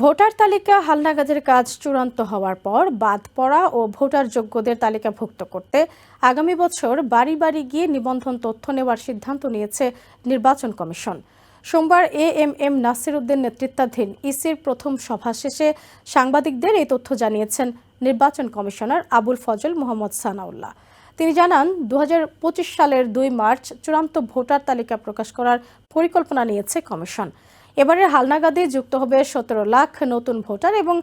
Voter তালিকা হালনাগাদের কাজ চূড়ান্ত হওয়ার পর বাদ পড়া ও ভোটার যোগ্যদের তালিকাভুক্ত করতে আগামী বছর বাড়ি বাড়ি গিয়ে নিবন্ধন তথ্য নেওয়ার সিদ্ধান্ত নিয়েছে নির্বাচন কমিশন। সোমবার A M M Nasir Uddin নেতৃত্বাধীন ইসির প্রথম সভা শেষে সাংবাদিকদের এই তথ্য জানিয়েছেন নির্বাচন কমিশনার আবুল ফজল মোহাম্মদ সানাউল্লাহ। তিনি জানান দু হাজার পঁচিশ সালের দুই মার্চ চূড়ান্ত ভোটার তালিকা প্রকাশ করার পরিকল্পনা নিয়েছে কমিশন। এবারের হালনাগাদে যুক্ত হবে সতেরো লাখ নতুন ভোটার এবং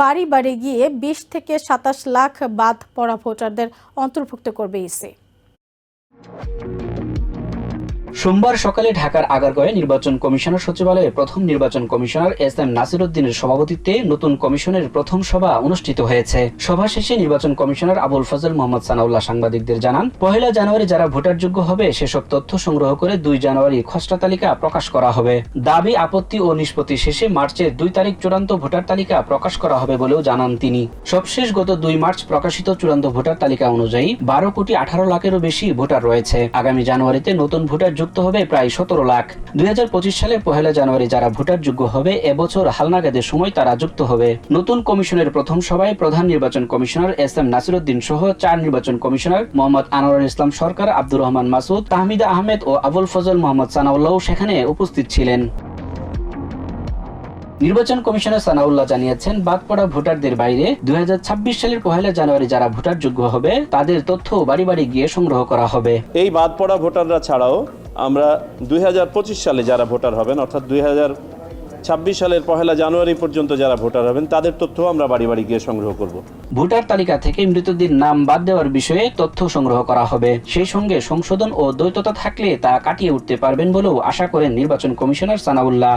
বাড়ি বাড়ি গিয়ে বিশ থেকে সাতাশ লাখ বাদ পড়া ভোটারদের অন্তর্ভুক্ত করবে ইসি। সোমবার সকালে ঢাকার আগারগাঁয়ে নির্বাচন কমিশনার সচিবালয়ে প্রথম নির্বাচন কমিশনার এস এম নাসিরুদ্দিনের সভাপতিত্বে নতুন কমিশনের প্রথম সভা অনুষ্ঠিত হয়েছে। সভা শেষে নির্বাচন কমিশনার আবুল ফজল মোহাম্মদ সানাউল্লাহ সাংবাদিকদের জানান, পহেলা জানুয়ারি যারা ভোটারযোগ্য হবে, সেসব তথ্য সংগ্রহ করে দুই জানুয়ারি খসড়া তালিকা প্রকাশ করা হবে। দাবি, আপত্তি ও নিষ্পত্তি শেষে মার্চের দুই তারিখ চূড়ান্ত ভোটার তালিকা প্রকাশ করা হবে বলেও জানান তিনি। সবশেষ গত দুই মার্চ প্রকাশিত চূড়ান্ত ভোটার তালিকা অনুযায়ী বারো কোটি আঠারো লাখেরও বেশি ভোটার রয়েছে। আগামী জানুয়ারিতে নতুন ভোটার যুক্ত হবে প্রায় সতেরো লাখ। দুই সালের পহেলা জানুয়ারি যারা ভোটার যোগ্য হবে, এবছর হালনাগাদের সময় তারা যুক্ত হবে। নতুন কমিশনের প্রথম সভায় প্রধান নির্বাচন কমিশনার এস এম নাসিরুদ্দিন সহ চার নির্বাচন কমিশনার মোহাম্মদ আনোয়ার ইসলাম সরকার, আব্দুর রহমান মাসুদ, তাহমিদা আহমেদ ও আবুল ফজল মোহাম্মদ সানাউল্লাহ সেখানে উপস্থিত ছিলেন। নির্বাচন কমিশনার সানাউল্লাহ জানিয়েছেন বাদ পড়া ভোটারদের বাইরে দুই হাজার ছাব্বিশ সালের পহেলা জানুয়ারি যারা ভোটার যোগ্য হবে তাদের তথ্য বাড়ি বাড়ি গিয়ে সংগ্রহ করা হবে। এই বাদ পড়া ভোটাররা ছাড়াও আমরা দুই সালে যারা ভোটার হবেন অর্থাৎ দুই ছাব্বিশ সালের পহেলা জানুয়ারি পর্যন্ত যারা ভোটার হবেন তাদের তথ্য আমরা বাড়ি বাড়ি গিয়ে সংগ্রহ করব। ভোটার তালিকা থেকে মৃতদের নাম বাদ দেওয়ার বিষয়ে তথ্য সংগ্রহ করা হবে। সেই সঙ্গে সংশোধন ও দ্বৈততা থাকলে তা কাটিয়ে উঠতে পারবেন বলেও আশা করেন নির্বাচন commissioner Sanaullah.